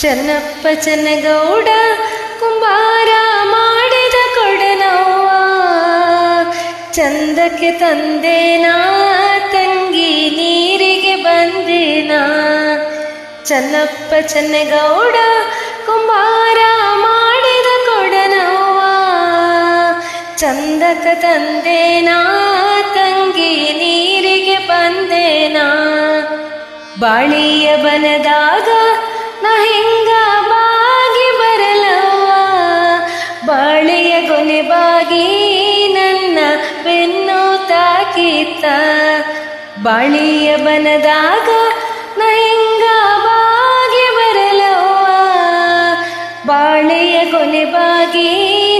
ಚೆನ್ನಪ್ಪ ಚನ್ನಗೌಡ ಕುಂಬಾರ ಮಾಡಿದ ಕೊಡನವ್ವ. ಚಂದಕ್ಕೆ ತಂದೇನಾ, ತಂಗಿ ನೀರಿಗೆ ಬಂದೇನಾ. ಚನ್ನಪ್ಪ ಚನ್ನಗೌಡ ಕುಂಬಾರ ಮಾಡಿದ ಕೊಡನವ್ವ. ಚಂದಕ ತಂದೇನಾ, ತಂಗಿ ನೀರಿಗೆ ಬಂದೇನಾ. ಬಾಳಿಯ ಬನದಾಗ ತಾಕಿತ್ತ ಬಾಳಿಯ ಬನದಾಗ ನಯಂಗ ಬಾಗಿ ಬರಲವ್ವ. ಬಾಳೆಯ ಕೊನೆ ಬಾಗಿ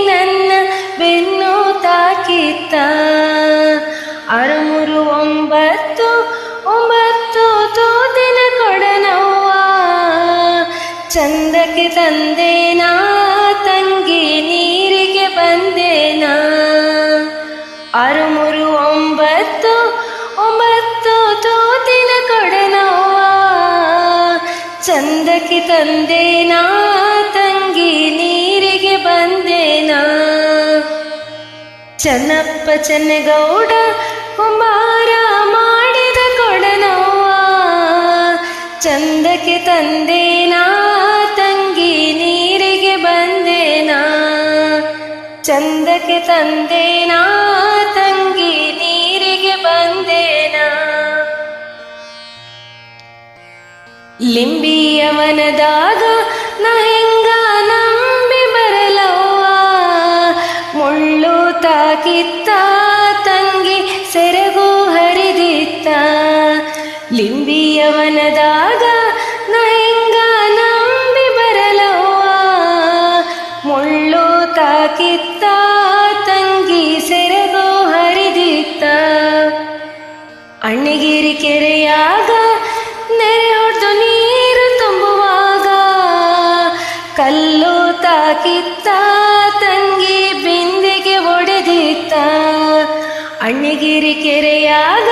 ನನ್ನ ಬೆನ್ನು ತಾಕಿತ್ತ. ಅರಮೂರು ಒಂಬತ್ತು ಒಂಬತ್ತು ತೋದಿನ ಕೊಡನವ್ವ. ಚಂದಕ್ಕೆ ತಂದೇನಾ, ತಂಗಿ ನೀರಿಗೆ ಬಂದೇನಾ. ಒಂಬತ್ತು ಒಂಬತ್ತು ತೋತಿನ ಕೊಡನವ್ವ ಚಂದಕ್ಕೆ ತಂದೇನಾ ತಂಗಿ ನೀರಿಗೆ ಬಂದೇನಾ ಚೆನ್ನಪ್ಪ ಚೆನ್ನಗೌಡ ಕುಮಾರ ಮಾಡಿದ ಕೊಡನವ್ವ ಚಂದಕ್ಕೆ ತಂದೇನಾ ತಂಗಿ ನೀರಿಗೆ ಬಂದೇನಾ ಚಂದಕ್ಕೆ ತಂದೇನಾ ಲಿಂಬಿಯವನದಾಗ ನಾ ಹೆಂಗ ನಂಬಿ ಬರಲವ್ವ? ಮುಳ್ಳು ತಾಕಿತ್ತ ತಂಗಿ ಸೆರಗು ಹರಿದಿತ್ತ. ಲಿಂಬಿಯವನದಾಗ ನಾ ಹೆಂಗ ನಂಬಿ ಬರಲವ್ವ? ಮುಳ್ಳು ತಾಕಿತ್ತ ತಂಗಿ ಸೆರಗು ಹರಿದಿತ್ತ. ಅಣ್ಣಗಿರಿ ಕೆರೆಯಾಗ ಕಲ್ಲು ತಾಕಿತ್ತ, ತಂಗಿ ಬಿಂದಿಗೆ ಒಡೆದಿತ್ತ. ಅಣ್ಣಗಿರಿ ಕೆರೆಯಾಗ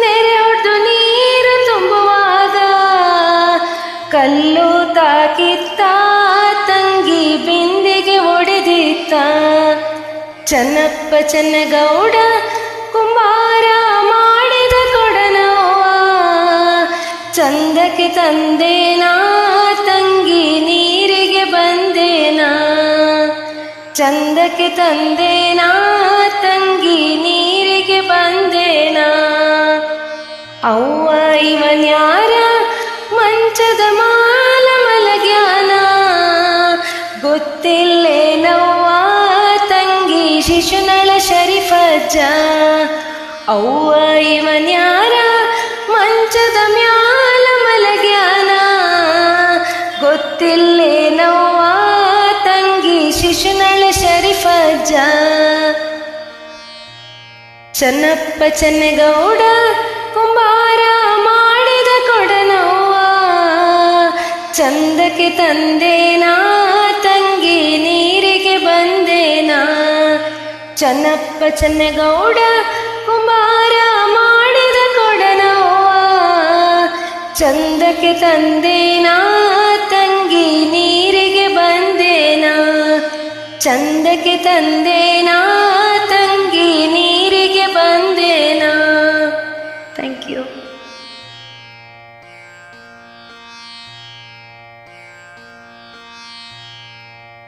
ನೆರೆ ಹೊಡೆದು ನೀರು ತುಂಬುವಾಗ. ಕಲ್ಲು ತಾಕಿತ್ತ, ತಂಗಿ ಬಿಂದಿಗೆ ಒಡೆದಿತ್ತ. ಚನ್ನಪ್ಪ ಚನ್ನಗೌಡ ಕುಂಬಾರ ಮಾಡಿದ ಕೊಡನವ ಚಂದಕ್ಕೆ ತಂದೇನಾ ಚಂದಕ್ಕೆ ತಂದೇನಾ, ತಂಗಿ ನೀರಿಗೆ ಬಂದೇನಾ? ಅವ್ವ ಇವನ್ಯಾರ ಮಂಚದ ಮಾಲ ಮಲಗ್ಯಾನ? ಗೊತ್ತಿಲ್ಲೇನವ್ವ, ತಂಗಿ ಶಿಶುನಳ ಶರೀಫಜ್ಜ? ಅವ್ವ ಇವನ್ಯಾರ ಮಂಚದ ಮ್ಯಾಲ ಮಲಗ್ಯಾನ? ಗೊತ್ತಿಲ್ಲೇನವ್ವ ಶರೀಫಜ್ಜ ಚನ್ನಪ್ಪ ಚನ್ನಗೌಡ ಕುಂಬಾರ ಮಾಡಿದ ಕೊಡನವ್ವ. ಚಂದಕ್ಕೆ ತಂದೇನಾ, ತಂಗಿ ನೀರಿಗೆ ಬಂದೇನಾ. ಚನ್ನಪ್ಪ ಚನ್ನಗೌಡ ಕುಂಬಾರ ಮಾಡಿದ ಕೊಡನವ್ವ. ಚಂದಕ್ಕೆ ತಂದೇನಾ, ತಂಗಿ ನೀರಿಗೆ ಚಂದಕ್ಕೆ ತಂದೆ ನಾ